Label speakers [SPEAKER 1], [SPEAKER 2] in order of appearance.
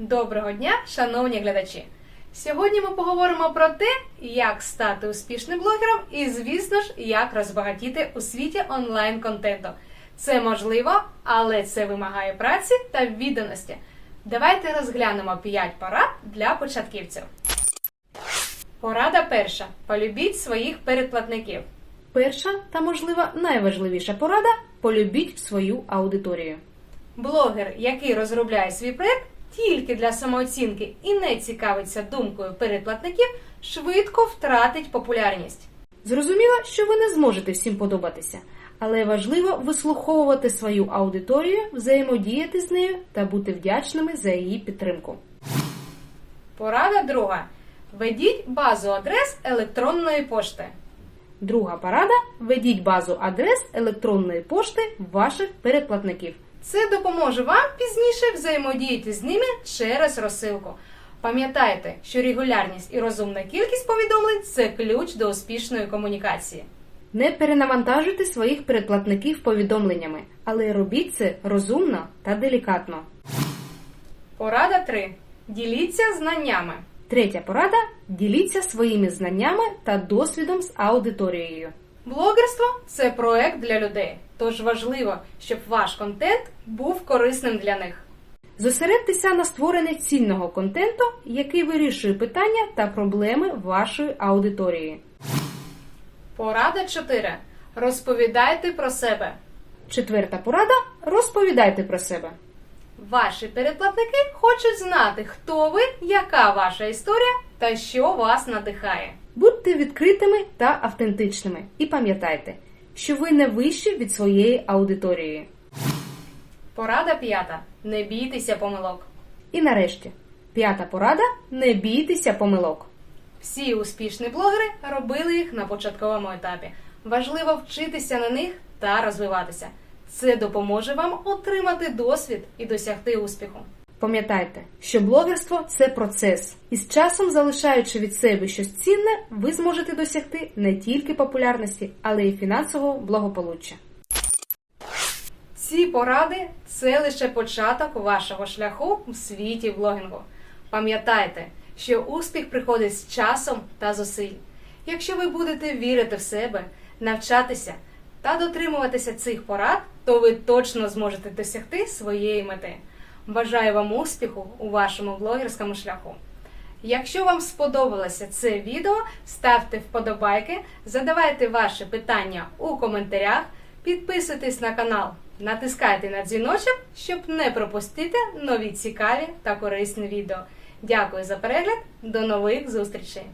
[SPEAKER 1] Доброго дня, шановні глядачі! Сьогодні ми поговоримо про те, як стати успішним блогером і, звісно ж, як розбагатіти у світі онлайн-контенту. Це можливо, але це вимагає праці та відданості. Давайте розглянемо 5 порад для початківців. Порада перша: полюбіть своїх передплатників. Перша та, можливо, найважливіша порада полюбіть свою аудиторію. Блогер, який розробляє свій проект тільки для самооцінки і не цікавиться думкою передплатників, швидко втратить популярність. Зрозуміло, що ви не зможете всім подобатися, але важливо вислуховувати свою аудиторію, взаємодіяти з нею та бути вдячними за її підтримку. Порада друга. Ведіть базу адрес електронної пошти. Друга порада ведіть базу адрес електронної пошти ваших передплатників. Це допоможе вам пізніше взаємодіяти з ними через розсилку. Пам'ятайте, що регулярність і розумна кількість повідомлень це ключ до успішної комунікації. Не перенавантажуйте своїх передплатників повідомленнями, але робіть це розумно та делікатно. Порада 3. Діліться знаннями. Третя порада діліться своїми знаннями та досвідом з аудиторією. Блогерство це проект для людей, тож важливо, щоб ваш контент був корисним для них. Зосередьтеся на створенні цінного контенту, який вирішує питання та проблеми вашої аудиторії. Порада 4. Розповідайте про себе. Четверта порада розповідайте про себе. Ваші передплатники хочуть знати, хто ви, яка ваша історія та що вас надихає. Будьте відкритими та автентичними і пам'ятайте, що ви не вищі від своєї аудиторії. Порада п'ята. Не бійтеся помилок. І нарешті, п'ята порада не бійтеся помилок. Всі успішні блогери робили їх на початковому етапі. Важливо вчитися на них та розвиватися. Це допоможе вам отримати досвід і досягти успіху. Пам'ятайте, що блогерство це процес, і з часом, залишаючи від себе щось цінне, ви зможете досягти не тільки популярності, але й фінансового благополуччя. Ці поради це лише початок вашого шляху в світі блогінгу. Пам'ятайте, що успіх приходить з часом та зусиль. Якщо ви будете вірити в себе, навчатися та дотримуватися цих порад, то ви точно зможете досягти своєї мети. Бажаю вам успіху у вашому блогерському шляху. Якщо вам сподобалося це відео, ставте вподобайки, задавайте ваші питання у коментарях, підписуйтесь на канал, натискайте на дзвіночок, щоб не пропустити нові цікаві та корисні відео. Дякую за перегляд, до нових зустрічей!